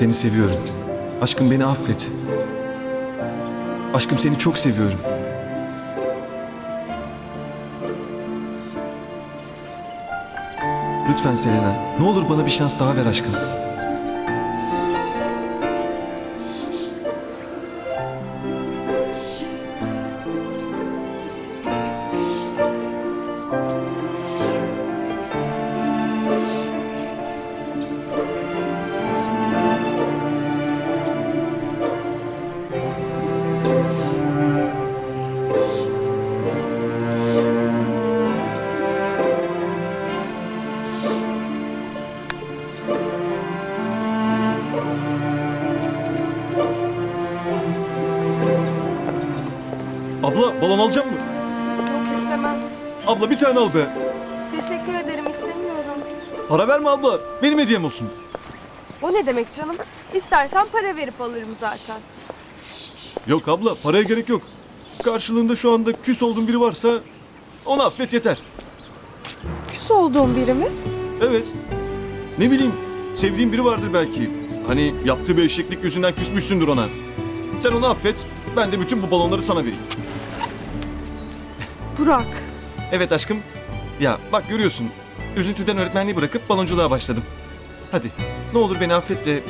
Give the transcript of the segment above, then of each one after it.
Seni seviyorum. Aşkım beni affet. Aşkım seni çok seviyorum. Lütfen Selena, ne olur bana bir şans daha ver aşkım. Tane al be. Teşekkür ederim istemiyorum. Para verme abla, benim hediyem olsun. O ne demek canım? İstersen para verip alırım zaten. Yok abla, paraya gerek yok. Karşılığında şu anda küs olduğun biri varsa onu affet yeter. Küs olduğum biri mi? Evet. Ne bileyim, sevdiğin biri vardır belki. Hani yaptığı bir eşeklik yüzünden küsmüşsündür ona. Sen onu affet, ben de bütün bu balonları sana vereyim. Burak. Evet aşkım. Ya bak görüyorsun, üzüntüden öğretmenliği bırakıp balonculuğa başladım. Hadi, ne olur beni affet de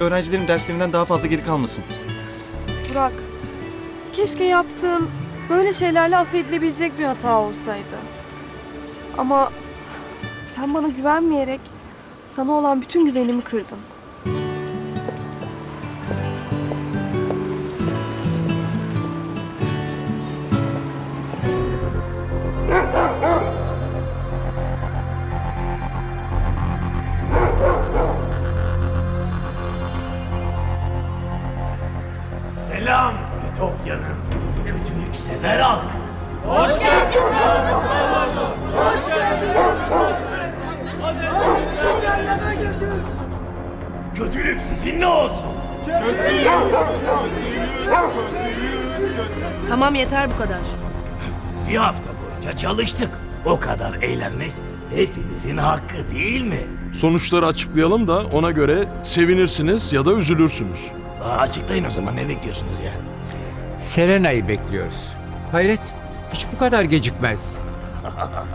öğrencilerin derslerinden daha fazla geri kalmasın. Burak. Keşke yaptığın böyle şeylerle affedilebilecek bir hata olsaydı. Ama sen bana güvenmeyerek sana olan bütün güvenimi kırdın. Kötülük sever halkı. Hoş geldin. Kötülük sizinle olsun. Tamam yeter bu kadar. Bir hafta boyunca çalıştık. O kadar eğlenmek hepimizin hakkı değil mi? Sonuçları açıklayalım da ona göre sevinirsiniz ya da üzülürsünüz. Aa, açıklayın o zaman ne bekliyorsunuz yani? Selena'yı bekliyoruz. Hayret, hiç bu kadar gecikmez.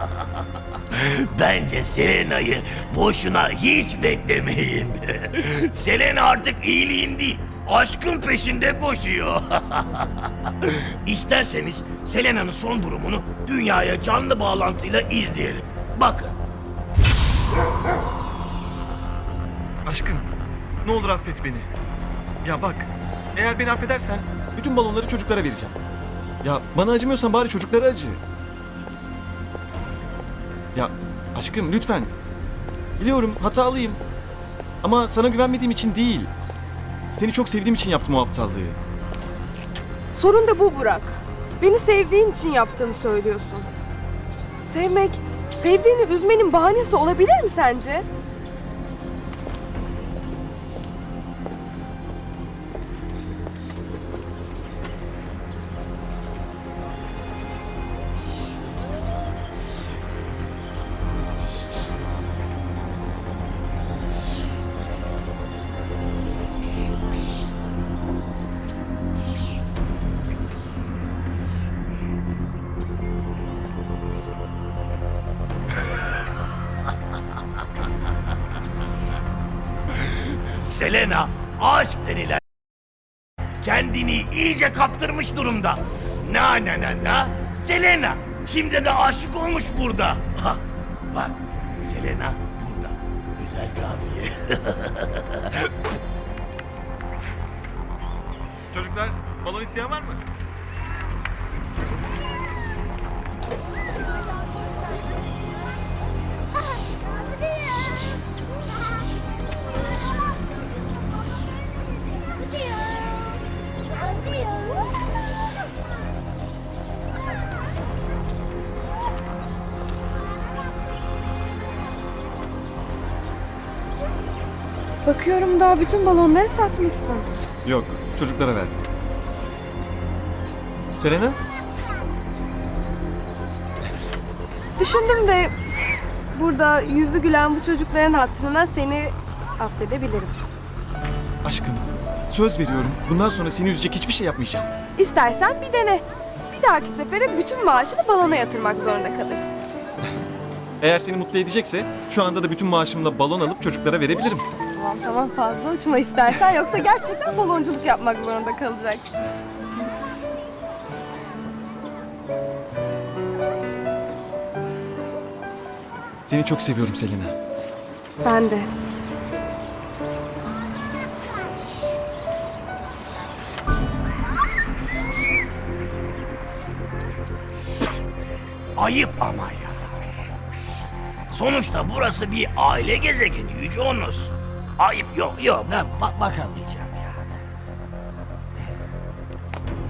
Bence Selena'yı boşuna hiç beklemeyin. Selena artık iyiliğin değil, aşkın peşinde koşuyor. İsterseniz Selena'nın son durumunu dünyaya canlı bağlantıyla izleyelim. Bakın. Aşkım, ne olur affet beni. Ya bak, eğer beni affedersen bütün balonları çocuklara vereceğim. Ya bana acımıyorsan bari çocuklara acı. Ya aşkım lütfen. Biliyorum hatalıyım. Ama sana güvenmediğim için değil. Seni çok sevdiğim için yaptım o aptallığı. Sorun da bu Burak. Beni sevdiğin için yaptığını söylüyorsun. Sevmek, sevdiğini üzmenin bahanesi olabilir mi sence? Selena aşk denilen kendini iyice kaptırmış durumda. Na na na na Selena şimdi de aşık olmuş burada. Ha, bak Selena burada. Güzel kafiye. Çocuklar balon isteyen var mı? Bakıyorum daha bütün balonları satmışsın. Yok, çocuklara verdim. Selena? Düşündüm de burada yüzü gülen bu çocukların hatırına seni affedebilirim. Aşkım, söz veriyorum. Bundan sonra seni üzecek hiçbir şey yapmayacağım. İstersen bir dene. Bir dahaki sefere bütün maaşını balona yatırmak zorunda kalırsın. Eğer seni mutlu edecekse şu anda da bütün maaşımla balon alıp çocuklara verebilirim. Tamam tamam fazla uçma istersen yoksa gerçekten balonculuk yapmak zorunda kalacaksın. Seni çok seviyorum Selena. Ben de. Ayıp ama ya. Sonuçta burası bir aile gezegeni Yüce Onus. Ayıp yok yok ben ba- bakamayacağım ya.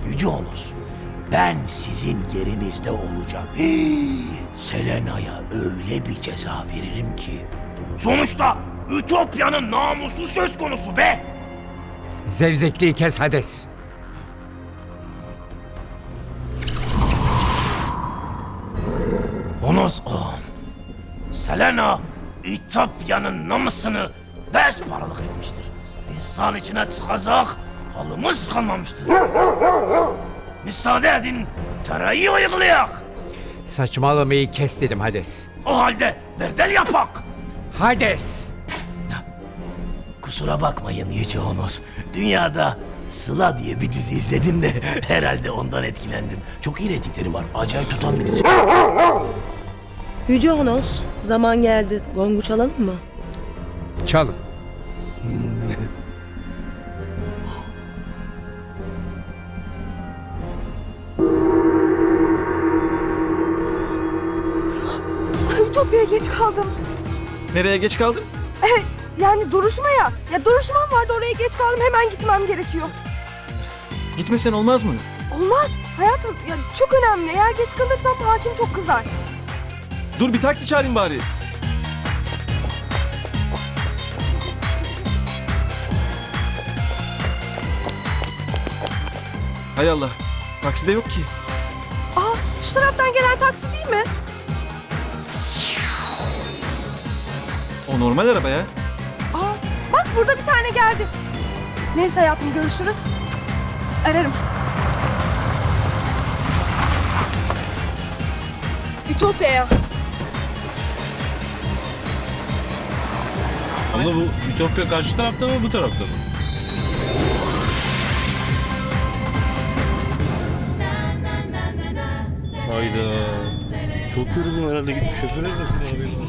Yüce Onus. Ben sizin yerinizde olacağım. Hii, Selena'ya öyle bir ceza veririm ki. Sonuçta Ütopya'nın namusu söz konusu be. Zevzekliği kes Hades. Onos ağam. Selena İtopya'nın namusunu beş paralık etmiştir. İnsan içine çıkacak halımız kalmamıştır. Müsaade edin terayı uygulayak. Saçmalamayı kes dedim Hades. O halde berdel yapak. Hades! Kusura bakmayın Yüce Onos. Dünyada Sıla diye bir dizi izledim de herhalde ondan etkilendim. Çok iyi reytingleri var. Acayip tutan bir dizi. Yüce Honos, zaman geldi. Gongu çalalım mı? Çalın. Ütopya'ya geç kaldım. Nereye geç kaldın? Eh, yani duruşmaya. Ya duruşmam vardı oraya geç kaldım hemen gitmem gerekiyor. Gitmesen olmaz mı? Olmaz. Hayatım ya çok önemli. Eğer geç kalırsam hakim çok kızar. Dur bir taksi çağırayım bari. Hay Allah. Taksi de yok ki. Aa şu taraftan gelen taksi değil mi? O normal araba ya. Aa bak burada bir tane geldi. Neyse hayatım görüşürüz. Ararım. Ütopya'ya. Ama bu Ütopya karşı tarafta mı bu tarafta mı? Hayda. Çok yoruldum herhalde gidip şoföre bırakın abi.